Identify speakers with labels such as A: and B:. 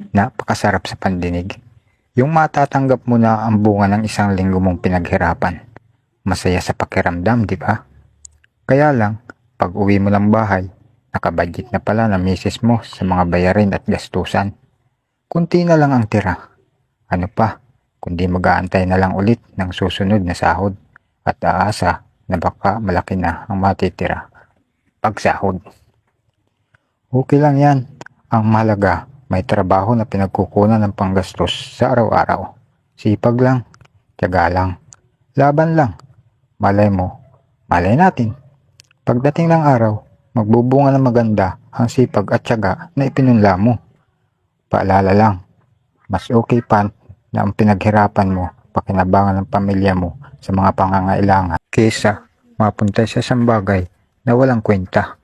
A: Napakasarap sa pandinig. Yung matatanggap mo na ang bunga ng isang linggo mong pinaghirapan. Masaya sa pakiramdam, di ba? Kaya lang, pag uwi mo ng bahay, nakabudget na pala ng misis mo sa mga bayarin at gastusan. Kunti na lang ang tira. Ano pa, kundi mag-aantay na lang ulit ng susunod na sahod at aasa na baka malaki na ang matitira pag sahod. Okay lang yan. Ang mahalaga, may trabaho na pinagkukunan ng panggastos sa araw-araw. Sipag lang, tiyaga lang, laban lang. Malay mo, malay natin. Pagdating ng araw, magbubunga ng maganda ang sipag at tiyaga na ipinunla mo. Paalala lang, mas okay pa na ang pinaghirapan mo pakinabangan ng pamilya mo sa mga pangangailangan kaysa mapunta sa isang bagay na walang kwenta.